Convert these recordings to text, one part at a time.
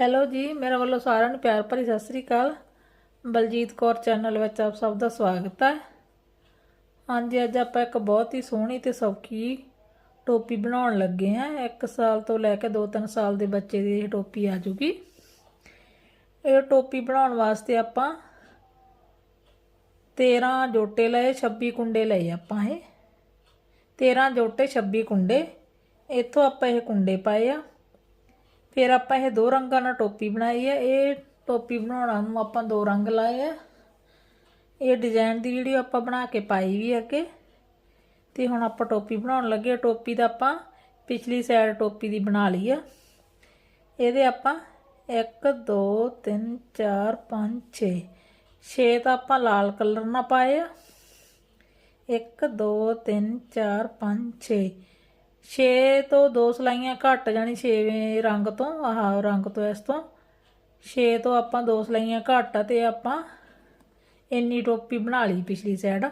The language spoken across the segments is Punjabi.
ਹੈਲੋ ਜੀ, ਮੇਰੇ ਵੱਲੋਂ ਸਾਰਿਆਂ ਨੂੰ ਪਿਆਰ ਭਰੀ ਸਤਿ ਸ੍ਰੀ ਅਕਾਲ। ਬਲਜੀਤ ਕੌਰ ਚੈਨਲ ਵਿੱਚ ਆਪ ਸਭ ਦਾ ਸਵਾਗਤ ਹੈ। ਹਾਂਜੀ, ਅੱਜ ਆਪਾਂ ਇੱਕ ਬਹੁਤ ਹੀ ਸੋਹਣੀ ਤੇ ਸੌਖੀ ਟੋਪੀ ਬਣਾਉਣ ਲੱਗੇ ਹਾਂ। 1 ਸਾਲ ਤੋਂ ਲੈ ਕੇ 2-3 ਸਾਲ ਦੇ ਬੱਚੇ ਦੀ ਇਹ ਟੋਪੀ ਆ ਜੂਗੀ। ਇਹ ਟੋਪੀ ਬਣਾਉਣ ਵਾਸਤੇ ਆਪਾਂ 13 ਜੋਟੇ ਲਏ 26 ਕੁੰਡੇ ਲਏ ਆਪਾਂ ਇਹ। 13 ਜੋਟੇ 26 ਕੁੰਡੇ। ਇੱਥੋਂ ਆਪਾਂ ਇਹ ਕੁੰਡੇ ਪਾਏ ਆ। ਫਿਰ ਆਪਾਂ ਇਹ ਦੋ ਰੰਗਾਂ ਨਾਲ ਟੋਪੀ ਬਣਾਈ ਹੈ। ਇਹ ਟੋਪੀ ਬਣਾਉਣਾ ਨੂੰ ਆਪਾਂ ਦੋ ਰੰਗ ਲਾਏ ਆ। ਇਹ ਡਿਜ਼ਾਈਨ ਦੀ ਵੀਡੀਓ ਆਪਾਂ ਬਣਾ ਕੇ ਪਾਈ ਵੀ ਅੱਗੇ। ਤੇ ਹੁਣ ਆਪਾਂ ਟੋਪੀ ਬਣਾਉਣ ਲੱਗੇ ਟੋਪੀ ਦਾ ਆਪਾਂ ਪਿਛਲੀ ਸਾਈਡ ਟੋਪੀ ਦੀ ਬਣਾ ਲਈ ਆ। ਇਹਦੇ ਆਪਾਂ 1 2 3 4 5 6 6 ਤਾਂ ਆਪਾਂ ਲਾਲ ਕਲਰ ਨਾਲ ਪਾਏ ਆ। 1 2 3 4 5 6 6 ਤੋਂ ਦੋ ਸਲਾਈਆਂ ਘੱਟ ਜਾਣੀ 6ਵੇਂ ਰੰਗ ਤੋਂ, ਆਹ ਰੰਗ ਤੋਂ ਇਸ ਤੋਂ। 6 ਤੋਂ ਆਪਾਂ ਦੋ ਸਲਾਈਆਂ ਘੱਟ ਆ ਤੇ ਆਪਾਂ ਇੰਨੀ ਟੋਪੀ ਬਣਾ ਲਈ ਪਿਛਲੀ ਸਾਈਡ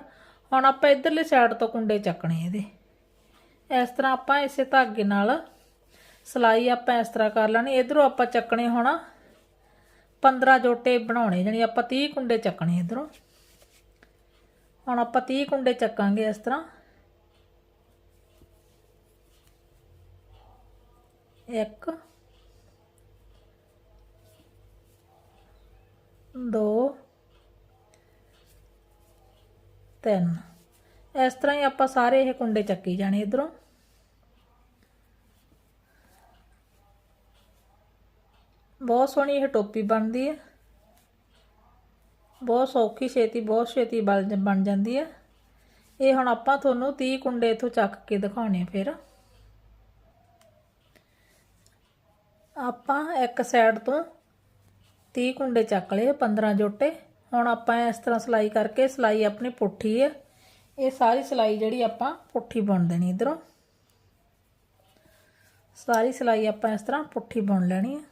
ਹੁਣ ਆਪਾਂ ਇਧਰਲੀ ਸਾਈਡ ਤੋਂ ਕੁੰਡੇ ਚੱਕਣੇ ਇਹਦੇ। ਇਸ ਤਰ੍ਹਾਂ ਆਪਾਂ ਇਸੇ ਧਾਗੇ ਨਾਲ ਸਲਾਈ ਆਪਾਂ ਇਸ ਤਰ੍ਹਾਂ ਕਰ ਲੈਣੀ। ਇਧਰੋਂ ਆਪਾਂ ਚੱਕਣੇ ਹੁਣ 15 ਜੋਟੇ ਬਣਾਉਣੇ ਜਾਨੀ ਆਪਾਂ 30 ਕੁੰਡੇ ਚੱਕਣੇ ਇਧਰੋਂ। ਹੁਣ ਆਪਾਂ 30 ਕੁੰਡੇ ਚੱਕਾਂਗੇ ਇਸ ਤਰ੍ਹਾਂ। ਇੱਕ, ਦੋ, ਤਿੰਨ। ਇਸ ਤਰ੍ਹਾਂ ਹੀ ਆਪਾਂ ਸਾਰੇ ਇਹ ਕੁੰਡੇ ਚੱਕੀ ਜਾਣੇ ਇਧਰੋਂ। ਬਹੁਤ ਸੋਹਣੀ ਇਹ ਟੋਪੀ ਬਣਦੀ ਹੈ। ਬਹੁਤ ਸੌਖੀ ਛੇਤੀ, ਬਹੁਤ ਛੇਤੀ ਬਣ ਬਣ ਜਾਂਦੀ ਹੈ। ਇਹ ਹੁਣ ਆਪਾਂ ਤੁਹਾਨੂੰ 30 ਕੁੰਡੇ ਇਥੋਂ ਚੱਕ ਕੇ ਦਿਖਾਉਣੇ ਫਿਰ। ਆਪਾਂ ਇੱਕ ਸਾਈਡ ਤੋਂ 30 ਕੁੰਡੇ ਚੱਕ ਲਏ 15 ਜੋਟੇ। ਹੁਣ ਆਪਾਂ ਇਸ ਤਰ੍ਹਾਂ ਸਲਾਈ ਕਰਕੇ, ਸਲਾਈ ਆਪਣੀ ਪੁੱਠੀ ਹੈ। ਇਹ ਸਾਰੀ ਸਲਾਈ ਜਿਹੜੀ ਆਪਾਂ ਪੁੱਠੀ ਬੁਣ ਦੇਣੀ ਇਧਰੋਂ। ਸਾਰੀ ਸਲਾਈ ਆਪਾਂ ਇਸ ਤਰ੍ਹਾਂ ਪੁੱਠੀ ਬੁਣ ਲੈਣੀ ਹੈ।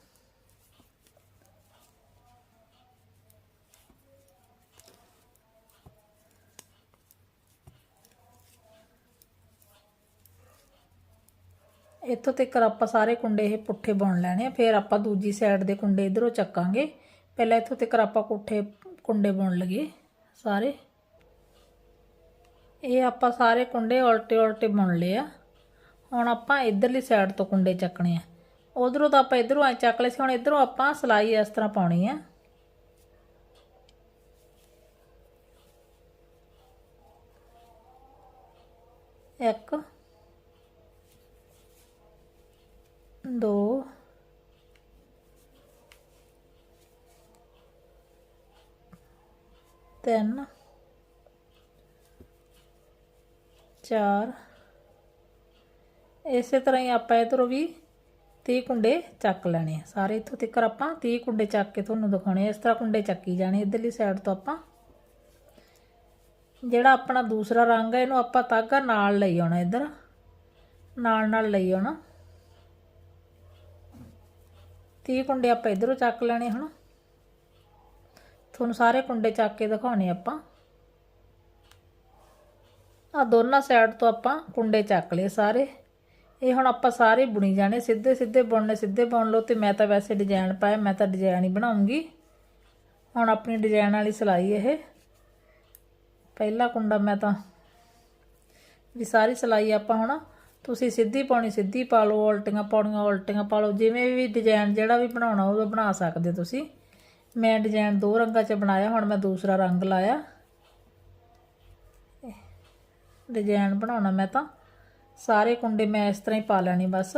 ਇੱਥੋਂ ਤੱਕ ਆਪਾਂ ਸਾਰੇ ਕੁੰਡੇ ਇਹ ਪੁੱਠੇ ਬੁਣ ਲੈਣੇ ਆ, ਫਿਰ ਆਪਾਂ ਦੂਜੀ ਸਾਈਡ ਦੇ ਕੁੰਡੇ ਇਧਰੋਂ ਚੱਕਾਂਗੇ। ਪਹਿਲਾਂ ਇੱਥੋਂ ਤੱਕ ਆਪਾਂ ਪੁੱਠੇ ਕੁੰਡੇ ਬੁਣ ਲਈਏ ਸਾਰੇ। ਇਹ ਆਪਾਂ ਸਾਰੇ ਕੁੰਡੇ ਉਲਟੇ ਉਲਟੇ ਬੁਣ ਲਏ ਆ। ਹੁਣ ਆਪਾਂ ਇਧਰਲੀ ਸਾਈਡ ਤੋਂ ਕੁੰਡੇ ਚੱਕਣੇ ਆ। ਉਧਰੋਂ ਤਾਂ ਆਪਾਂ ਇਧਰੋਂ ਐ ਚੱਕ ਲਏ ਸੀ, ਹੁਣ ਇਧਰੋਂ ਆਪਾਂ ਸਲਾਈ ਇਸ ਤਰ੍ਹਾਂ ਪਾਉਣੀ ਆ। ਇੱਕ ਦੋ ਤਿੰਨ, ਚਾਰ, ਇਸੇ ਤਰ੍ਹਾਂ ਹੀ ਆਪਾਂ ਇਧਰੋਂ ਵੀ 30 ਕੁੰਡੇ ਚੱਕ ਲੈਣੇ ਆ। ਸਾਰੇ ਇੱਥੋਂ ਤੱਕ ਆਪਾਂ 30 ਕੁੰਡੇ ਚੱਕ ਕੇ ਤੁਹਾਨੂੰ ਦਿਖਾਉਣੇ ਇਸ ਤਰ੍ਹਾਂ ਕੁੰਡੇ ਚੱਕੀ ਜਾਣੇ ਇਧਰਲੀ ਸਾਈਡ ਤੋਂ ਆਪਾਂ। ਜਿਹੜਾ ਆਪਣਾ ਦੂਸਰਾ ਰੰਗ ਹੈ ਇਹਨੂੰ ਆਪਾਂ ਤਾਗਾ ਨਾਲ ਲਈ ਆਉਣਾ ਇਧਰ। ਨਾਲ ਨਾਲ ਲਈ ਆਉਣਾ। 30 ਕੁੰਡੇ ਆਪਾਂ ਇਧਰੋਂ ਚੱਕ ਲੈਣੇ ਹੁਣ। ਤੁਹਾਨੂੰ ਸਾਰੇ ਕੁੰਡੇ ਚੱਕ ਕੇ ਦਿਖਾਉਣੇ ਆਪਾਂ। ਆ ਦੋਨਾਂ ਸਾਈਡ ਤੋਂ ਆਪਾਂ ਕੁੰਡੇ ਚੱਕ ਲਏ ਸਾਰੇ। ਇਹ ਹੁਣ ਆਪਾਂ ਸਾਰੇ ਬੁਣੀ ਜਾਣੇ, ਸਿੱਧੇ ਸਿੱਧੇ ਬੁਣਨੇ, ਸਿੱਧੇ ਬੁਣ ਲਓ ਤੇ ਮੈਂ ਤਾਂ ਵੈਸੇ ਡਿਜ਼ਾਈਨ ਪਾਇਆ, ਮੈਂ ਤਾਂ ਡਿਜ਼ਾਈਨ ਹੀ ਬਣਾਉਂਗੀ। ਹੁਣ ਆਪਣੀ ਡਿਜ਼ਾਈਨ ਵਾਲੀ ਸਲਾਈ ਇਹ। ਪਹਿਲਾ ਕੁੰਡਾ ਮੈਂ ਤਾਂ ਵੀ ਸਾਰੀ ਸਲਾਈ ਆਪਾਂ ਹੁਣ ਤੁਸੀਂ ਸਿੱਧੀ ਪਾਉਣੀ, ਸਿੱਧੀ ਪਾ ਲਓ, ਉਲਟੀਆਂ ਪਾਉਣੀਆਂ, ਉਲਟੀਆਂ ਪਾ ਲਓ, ਜਿਵੇਂ ਵੀ ਡਿਜ਼ਾਈਨ ਜਿਹੜਾ ਵੀ ਬਣਾਉਣਾ ਉਹ ਬਣਾ ਸਕਦੇ ਤੁਸੀਂ। ਮੈਂ ਡਿਜ਼ਾਈਨ ਦੋ ਰੰਗਾਂ 'ਚ ਬਣਾਇਆ, ਹੁਣ ਮੈਂ ਦੂਸਰਾ ਰੰਗ ਲਾਇਆ। ਡਿਜ਼ਾਈਨ ਬਣਾਉਣਾ ਮੈਂ ਤਾਂ। ਸਾਰੇ ਕੁੰਡੇ ਮੈਂ ਇਸ ਤਰ੍ਹਾਂ ਹੀ ਪਾ ਲੈਣੀ ਬਸ।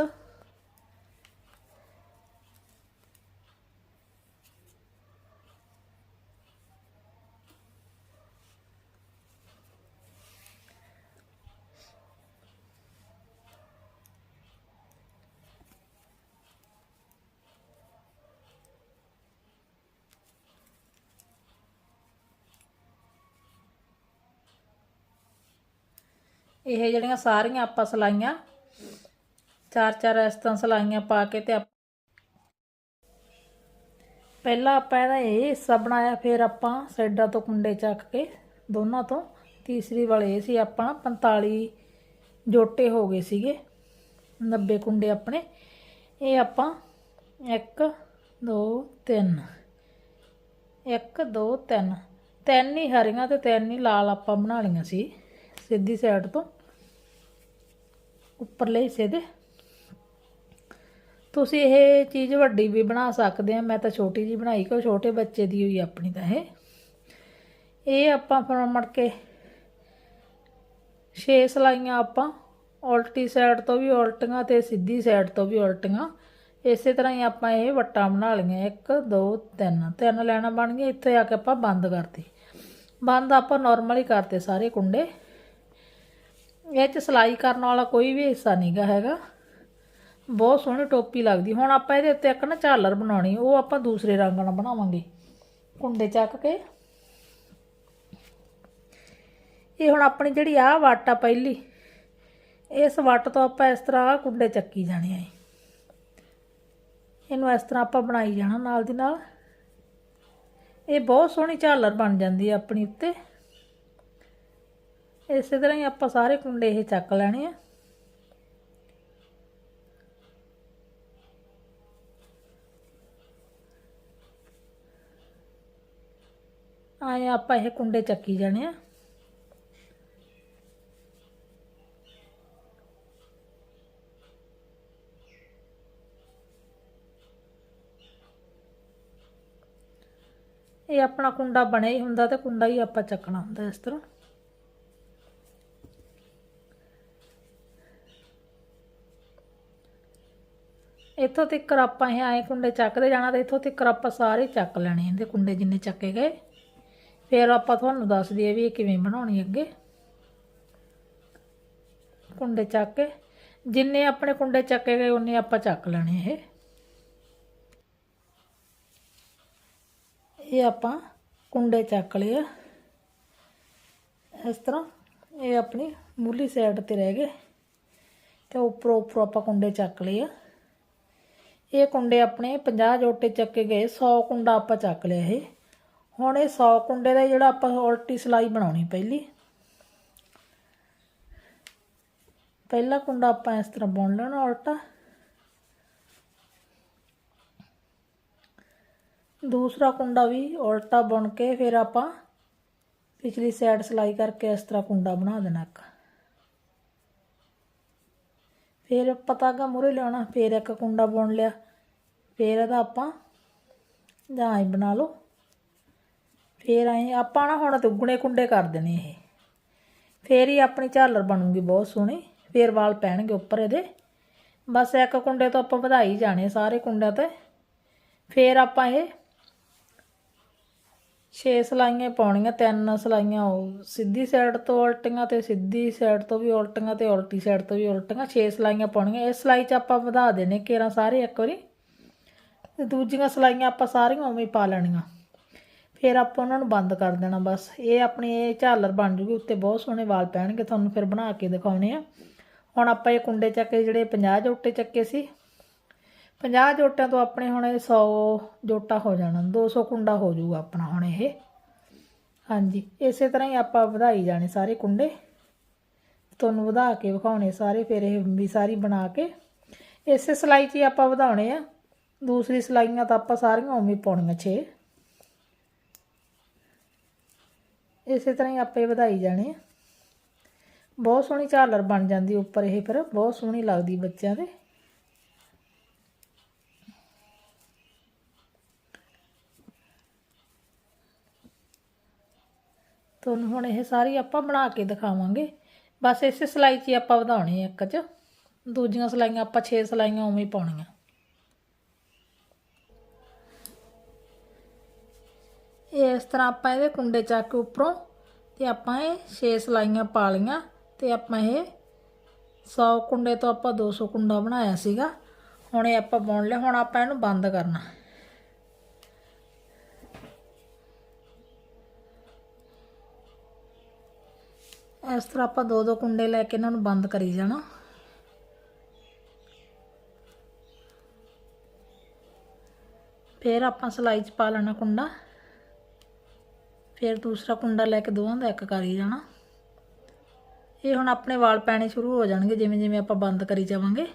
ਇਹ ਜਿਹੜੀਆਂ ਸਾਰੀਆਂ ਆਪਾਂ ਸਲਾਈਆਂ, ਚਾਰ ਚਾਰ ਇਸ ਤਰ੍ਹਾਂ ਸਲਾਈਆਂ ਪਾ ਕੇ ਤੇ ਪਹਿਲਾਂ ਆਪਾਂ ਇਹਦਾ ਇਹ ਹਿੱਸਾ ਬਣਾਇਆ, ਫਿਰ ਆਪਾਂ ਸਾਈਡਾਂ ਤੋਂ ਕੁੰਡੇ ਚੱਕ ਕੇ ਦੋਨਾਂ ਤੋਂ। ਤੀਸਰੀ ਵਾਲੇ ਇਹ ਸੀ ਆਪਾਂ 45 ਜੋਟੇ ਹੋ ਗਏ ਸੀਗੇ 90 ਕੁੰਡੇ ਆਪਣੇ। ਇਹ ਆਪਾਂ 1 ਦੋ, ਤਿੰਨ। ਇੱਕ, ਦੋ, ਤਿੰਨ। ਤਿੰਨ ਹੀ ਹਰੀਆਂ ਤੇ ਤਿੰਨ ਹੀ ਲਾਲ ਆਪਾਂ ਬਣਾ ਲਈਆਂ ਸੀ, ਸਿੱਧੀ ਸਾਈਡ ਤੋਂ। ਉੱਪਰਲੇ ਹਿੱਸੇ ਦੇ। ਤੁਸੀਂ ਇਹ ਚੀਜ਼ ਵੱਡੀ ਵੀ ਬਣਾ ਸਕਦੇ ਆ। ਮੈਂ ਤਾਂ ਛੋਟੀ ਜੀ ਬਣਾਈ ਕਿ ਛੋਟੇ ਬੱਚੇ ਦੀ ਹੋਈ ਆਪਣੀ ਤਾਂ ਇਹ। ਇਹ ਆਪਾਂ ਫਿਰ ਮੜ ਕੇ ਛੇ ਸਲਾਈਆਂ ਆਪਾਂ, ਉਲਟੀ ਸਾਈਡ ਤੋਂ ਵੀ ਉਲਟੀਆਂ ਤੇ ਸਿੱਧੀ ਸਾਈਡ ਤੋਂ ਵੀ ਉਲਟੀਆਂ। ਇਸੇ ਤਰ੍ਹਾਂ ਹੀ ਆਪਾਂ ਇਹ ਵੱਟਾਂ ਬਣਾ ਲਈਆਂ 1 2 3 ਤਿੰਨ ਲੈਣਾ ਬਣ ਗਈਆਂ, ਇੱਥੇ ਆ ਕੇ ਆਪਾਂ ਬੰਦ ਕਰਤੀ। ਬੰਦ ਆਪਾਂ ਨਾਰਮਲ ਹੀ ਕਰਤੇ ਸਾਰੇ ਕੁੰਡੇ। ਇਹ ਚ ਸਲਾਈ ਕਰਨ ਵਾਲਾ ਕੋਈ ਵੀ ਹਿੱਸਾ ਨਹੀਂਗਾ ਹੈਗਾ। ਬਹੁਤ ਸੋਹਣੀ ਟੋਪੀ ਲੱਗਦੀ। ਹੁਣ ਆਪਾਂ ਇਹਦੇ ਉੱਤੇ ਇੱਕ ਨਾ ਝਾਲਰ ਬਣਾਉਣੀ, ਉਹ ਆਪਾਂ ਦੂਸਰੇ ਰੰਗ ਨਾਲ ਬਣਾਵਾਂਗੇ। ਕੁੰਡੇ ਚੱਕ ਕੇ। ਇਹ ਹੁਣ ਆਪਣੀ ਜਿਹੜੀ ਆਹ ਵੱਟ ਆ ਪਹਿਲੀ, ਇਸ ਵੱਟ ਤੋਂ ਆਪਾਂ ਇਸ ਤਰ੍ਹਾਂ ਆਹ ਕੁੰਡੇ ਚੱਕੀ ਜਾਣੇ ਆ ਇਹਨੂੰ ਇਸ ਤਰ੍ਹਾਂ ਆਪਾਂ ਬਣਾਈ ਜਾਣਾ ਨਾਲ ਦੀ ਨਾਲ। ਇਹ ਬਹੁਤ ਸੋਹਣੀ ਝਾਲਰ ਬਣ ਜਾਂਦੀ ਹੈ ਆਪਣੀ ਉੱਤੇ। ਇਸੇ ਤਰ੍ਹਾਂ ਹੀ ਆਪਾਂ ਸਾਰੇ ਕੁੰਡੇ ਇਹ ਚੱਕ ਲੈਣੇ ਆ। ਆਏ ਆਪਾਂ ਇਹ ਕੁੰਡੇ ਚੱਕੀ ਜਾਣੇ ਆ। ਇਹ ਆਪਣਾ ਕੁੰਡਾ ਬਣਿਆ ਹੀ ਹੁੰਦਾ ਤੇ ਕੁੰਡਾ ਹੀ ਆਪਾਂ ਚੱਕਣਾ ਹੁੰਦਾ ਇਸ ਤਰ੍ਹਾਂ। ਇੱਥੋਂ ਤੱਕ ਆਪਾਂ ਇਹ ਆਏ ਕੁੰਡੇ ਚੱਕਦੇ ਜਾਣਾ ਤੇ ਇੱਥੋਂ ਤੱਕ ਆਪਾਂ ਸਾਰੇ ਚੱਕ ਲੈਣੇ ਇਹਦੇ ਕੁੰਡੇ ਜਿੰਨੇ ਚੱਕੇ ਗਏ। ਫਿਰ ਆਪਾਂ ਤੁਹਾਨੂੰ ਦੱਸ ਦਈਏ ਵੀ ਇਹ ਕਿਵੇਂ ਬਣਾਉਣੀ ਅੱਗੇ। ਕੁੰਡੇ ਚੱਕ ਕੇ ਜਿੰਨੇ ਆਪਣੇ ਕੁੰਡੇ ਚੱਕੇ ਗਏ ਉਹਨੇ ਆਪਾਂ ਚੱਕ ਲੈਣੇ ਇਹ। ਇਹ ਆਪਾਂ ਕੁੰਡੇ ਚੱਕ ਲਏ ਆ। ਇਸ ਤਰ੍ਹਾਂ ਇਹ ਆਪਣੀ ਮੂਲੀ ਸਾਈਡ ਤੇ ਰਹਿ ਗਏ। ਤੇ ਉੱਪਰੋਂ ਉੱਪਰੋਂ ਆਪਾਂ ਕੁੰਡੇ ਚੱਕ ਲਏ ਆ। ਇਹ ਕੁੰਡੇ ਆਪਣੇ 50 ਜੋਟੇ ਚੱਕੇ ਗਏ 100 ਕੁੰਡਾ ਆਪਾਂ ਚੱਕ ਲਿਆ ਇਹ। ਹੁਣ ਇਹ 100 ਕੁੰਡੇ ਦਾ ਜਿਹੜਾ ਆਪਾਂ ਉਲਟੀ ਸਲਾਈ ਬਣਾਉਣੀ ਪਹਿਲੀ। ਪਹਿਲਾ ਕੁੰਡਾ ਆਪਾਂ ਇਸ ਤਰ੍ਹਾਂ ਬੁਣ ਲੈਣਾ ਉਲਟਾ। ਦੂਸਰਾ ਕੁੰਡਾ ਵੀ ਉਲਟਾ ਬੁਣ ਕੇ ਫਿਰ ਆਪਾਂ ਪਿਛਲੀ ਸਾਈਡ ਸਲਾਈ ਕਰਕੇ ਇਸ ਤਰ੍ਹਾਂ ਕੁੰਡਾ ਬਣਾ ਦੇਣਾ ਇੱਕ। ਫਿਰ ਪਤਾਗਾ ਮੁਰੇ ਲਿਆਉਣਾ, ਫਿਰ ਇੱਕ ਕੁੰਡਾ ਬੁਣ ਲਿਆ। ਫਿਰ ਇਹਦਾ ਆਪਾਂ ਜਾਂ ਹੀ ਬਣਾ ਲਓ। ਫਿਰ ਆਏ, ਆਪਾਂ ਨਾ ਹੁਣ ਦੁੱਗਣੇ ਕੁੰਡੇ ਕਰ ਦੇਣੇ ਇਹ। ਫਿਰ ਹੀ ਆਪਣੀ ਝਾਲਰ ਬਣੂਗੀ ਬਹੁਤ ਸੋਹਣੀ, ਫਿਰ ਵਾਲ ਪੈਣਗੇ ਉੱਪਰ ਇਹਦੇ। ਬਸ ਇੱਕ ਕੁੰਡੇ ਤੋਂ ਆਪਾਂ ਵਧਾਈ ਜਾਣੇ ਸਾਰੇ ਕੁੰਡਿਆਂ ਤੇ। ਫਿਰ ਆਪਾਂ ਇਹ 6 ਸਲਾਈਆਂ ਪਾਉਣੀਆਂ, ਤਿੰਨ ਸਲਾਈਆਂ ਉਹ ਸਿੱਧੀ ਸਾਈਡ ਤੋਂ ਉਲਟੀਆਂ ਤੇ ਸਿੱਧੀ ਸਾਈਡ ਤੋਂ ਵੀ ਉਲਟੀਆਂ ਤੇ ਉਲਟੀ ਸਾਈਡ ਤੋਂ ਵੀ ਉਲਟੀਆਂ 6 ਸਲਾਈਆਂ ਪਾਉਣੀਆਂ। ਇਸ ਸਲਾਈ 'ਚ ਆਪਾਂ ਵਧਾ ਦੇਣੇ ਕੇਰਾਂ ਸਾਰੇ ਇੱਕ ਵਾਰੀ ਤੇ ਦੂਜੀਆਂ ਸਲਾਈਆਂ ਆਪਾਂ ਸਾਰੀਆਂ ਉਵੇਂ ਹੀ ਪਾ ਲੈਣੀਆਂ। ਫਿਰ ਆਪਾਂ ਉਹਨਾਂ ਨੂੰ ਬੰਦ ਕਰ ਦੇਣਾ ਬਸ। ਇਹ ਆਪਣੀ ਇਹ ਝਾਲਰ ਬਣ ਜੂਗੀ, ਉੱਤੇ ਬਹੁਤ ਸੋਹਣੇ ਵਾਲ ਪੈਣਗੇ, ਤੁਹਾਨੂੰ ਫਿਰ ਬਣਾ ਕੇ ਦਿਖਾਉਣੇ ਆ। ਹੁਣ ਆਪਾਂ ਇਹ ਕੁੰਡੇ ਚੱਕੇ ਜਿਹੜੇ 50 ਜੋਟੇ ਚੱਕੇ ਸੀ 50 ਜੋਟਿਆਂ ਤੋਂ ਆਪਣੇ ਹੁਣ ਇਹ 100 ਜੋਟਾ ਹੋ ਜਾਣਾ 200 ਕੁੰਡਾ ਹੋ ਜਾਊਗਾ ਆਪਣਾ ਹੁਣ ਇਹ। ਹਾਂਜੀ, ਇਸੇ ਤਰ੍ਹਾਂ ਹੀ ਆਪਾਂ ਵਧਾਈ ਜਾਣੇ ਸਾਰੇ ਕੁੰਡੇ। ਤੁਹਾਨੂੰ ਵਧਾ ਕੇ ਵਿਖਾਉਣੇ ਸਾਰੇ, ਫਿਰ ਇਹ ਵੀ ਸਾਰੀ ਬਣਾ ਕੇ। ਇਸੇ ਸਲਾਈ 'ਚ ਹੀ ਆਪਾਂ ਵਧਾਉਣੇ ਆ। ਦੂਸਰੀ ਸਲਾਈਆਂ ਤਾਂ ਆਪਾਂ ਸਾਰੀਆਂ ਉਵੇਂ ਪਾਉਣੀਆਂ 6 ਇਸੇ ਤਰ੍ਹਾਂ ਹੀ ਆਪੇ ਵਧਾਈ ਜਾਣੇ ਆ। ਬਹੁਤ ਸੋਹਣੀ ਝਾਲਰ ਬਣ ਜਾਂਦੀ ਉੱਪਰ ਇਹ ਫਿਰ, ਬਹੁਤ ਸੋਹਣੀ ਲੱਗਦੀ ਬੱਚਿਆਂ ਦੇ। ਤੁਹਾਨੂੰ ਹੁਣ ਇਹ ਸਾਰੀ ਆਪਾਂ ਬਣਾ ਕੇ ਦਿਖਾਵਾਂਗੇ। ਬਸ ਇਸੇ ਸਲਾਈ 'ਚ ਹੀ ਆਪਾਂ ਵਧਾਉਣੇ ਆ ਇੱਕ 'ਚ। ਦੂਜੀਆਂ ਸਲਾਈਆਂ ਆਪਾਂ 6 ਸਲਾਈਆਂ ਉਵੇਂ ਹੀ ਪਾਉਣੀਆਂ। ਇਸ ਤਰ੍ਹਾਂ ਆਪਾਂ ਇਹਦੇ ਕੁੰਡੇ ਚੱਕ ਕੇ ਉੱਪਰੋਂ ਤੇ ਆਪਾਂ ਇਹ 6 ਸਲਾਈਆਂ ਪਾ ਲਈਆਂ ਤੇ ਆਪਾਂ ਇਹ 100 ਕੁੰਡੇ ਤੋਂ ਆਪਾਂ 200 ਕੁੰਡਾ ਬਣਾਇਆ ਸੀਗਾ। ਹੁਣ ਇਹ ਆਪਾਂ ਬੁਣ ਲਿਆ, ਹੁਣ ਆਪਾਂ ਇਹਨੂੰ ਬੰਦ ਕਰਨਾ। ਇਸ ਤਰ੍ਹਾਂ ਆਪਾਂ ਦੋ ਦੋ ਕੁੰਡੇ ਲੈ ਕੇ ਇਹਨਾਂ ਨੂੰ ਬੰਦ ਕਰੀ ਜਾਣਾ। ਫਿਰ ਆਪਾਂ ਸਲਾਈ 'ਚ ਪਾ ਲੈਣਾ ਕੁੰਡਾ। ਫਿਰ ਦੂਸਰਾ ਕੁੰਡਾ ਲੈ ਕੇ ਦੋਵਾਂ ਦਾ ਇੱਕ ਕਰੀ ਜਾਣਾ। ਇਹ ਹੁਣ ਆਪਣੇ ਵਾਲ ਪੈਣੇ ਸ਼ੁਰੂ ਹੋ ਜਾਣਗੇ ਜਿਵੇਂ ਜਿਵੇਂ ਆਪਾਂ ਬੰਦ ਕਰੀ ਜਾਵਾਂਗੇ।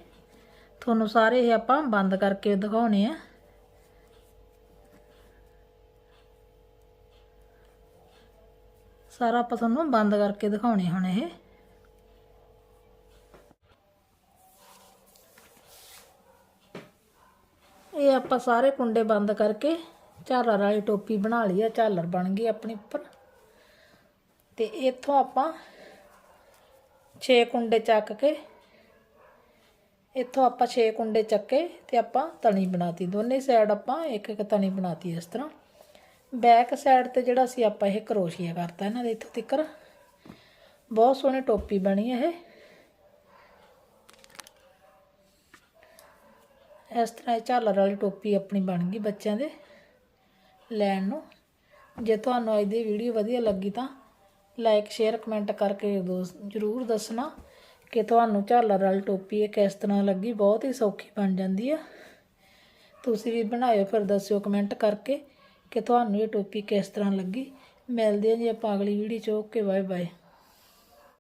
ਤੁਹਾਨੂੰ ਸਾਰੇ ਇਹ ਆਪਾਂ ਬੰਦ ਕਰਕੇ ਦਿਖਾਉਣੇ ਆ। ਸਾਰਾ ਆਪਾਂ ਤੁਹਾਨੂੰ ਬੰਦ ਕਰਕੇ ਦਿਖਾਉਣੇ ਹੁਣ ਇਹ। ਇਹ ਆਪਾਂ ਸਾਰੇ ਕੁੰਡੇ ਬੰਦ ਕਰਕੇ ਝਾਲਰ ਵਾਲੀ ਟੋਪੀ ਬਣਾ ਲਈ ਆ, ਝਾਲਰ ਬਣ ਗਈ ਆਪਣੇ ਉੱਪਰ। ਤੇ ਇੱਥੋਂ ਆਪਾਂ 6 ਕੁੰਡੇ ਚੱਕ ਕੇ, ਇੱਥੋਂ ਆਪਾਂ 6 ਕੁੰਡੇ ਚੱਕੇ ਤੇ ਆਪਾਂ ਤਣੀ ਬਣਾਤੀ। ਦੋਨੇ ਸਾਈਡ ਆਪਾਂ ਇੱਕ ਇੱਕ ਤਣੀ ਬਣਾਤੀ ਇਸ ਤਰ੍ਹਾਂ। ਬੈਕ ਸਾਈਡ ਤੇ ਜਿਹੜਾ ਸੀ ਆਪਾਂ ਇਹ ਕਰੋਸ਼ੀਆ ਕਰਤਾ ਇਹਨਾਂ ਦੇ ਇੱਥੋਂ ਤਿੱਕਰ। ਬਹੁਤ ਸੋਹਣੀ ਟੋਪੀ ਬਣੀ ਇਹ। ਇਸ ਤਰ੍ਹਾਂ ਇਹ ਝਾਲਰ ਵਾਲੀ ਟੋਪੀ ਆਪਣੀ ਬਣ ਗਈ ਬੱਚਿਆਂ ਦੇ ਲੈਣ ਨੂੰ। ਜੇ ਤੁਹਾਨੂੰ ਅੱਜ ਦੀ ਵੀਡੀਓ ਵਧੀਆ ਲੱਗੀ ਤਾਂ ਲਾਈਕ ਸ਼ੇਅਰ ਕਮੈਂਟ ਕਰਕੇ ਦੋਸਤ ਜਰੂਰ ਦੱਸਣਾ ਕਿ ਤੁਹਾਨੂੰ ਝਾਲਰ ਵਾਲੀ ਟੋਪੀ ਇਹ ਕਿਸ ਤਰ੍ਹਾਂ ਲੱਗੀ। ਬਹੁਤ ਹੀ ਸੌਖੀ ਬਣ ਜਾਂਦੀ ਆ। ਤੁਸੀਂ ਵੀ ਬਣਾਇਓ, ਫਿਰ ਦੱਸਿਓ ਕਮੈਂਟ ਕਰਕੇ। ਕਿ ਤੁਹਾਨੂੰ ਇਹ ਟੋਪੀ ਕਿਸ ਤਰ੍ਹਾਂ ਲੱਗੀ ਮਿਲਦੇ ਹਾਂ ਜੀ ਆਪਾਂ ਅਗਲੀ ਵੀਡੀਓ 'ਚ। Okay bye bye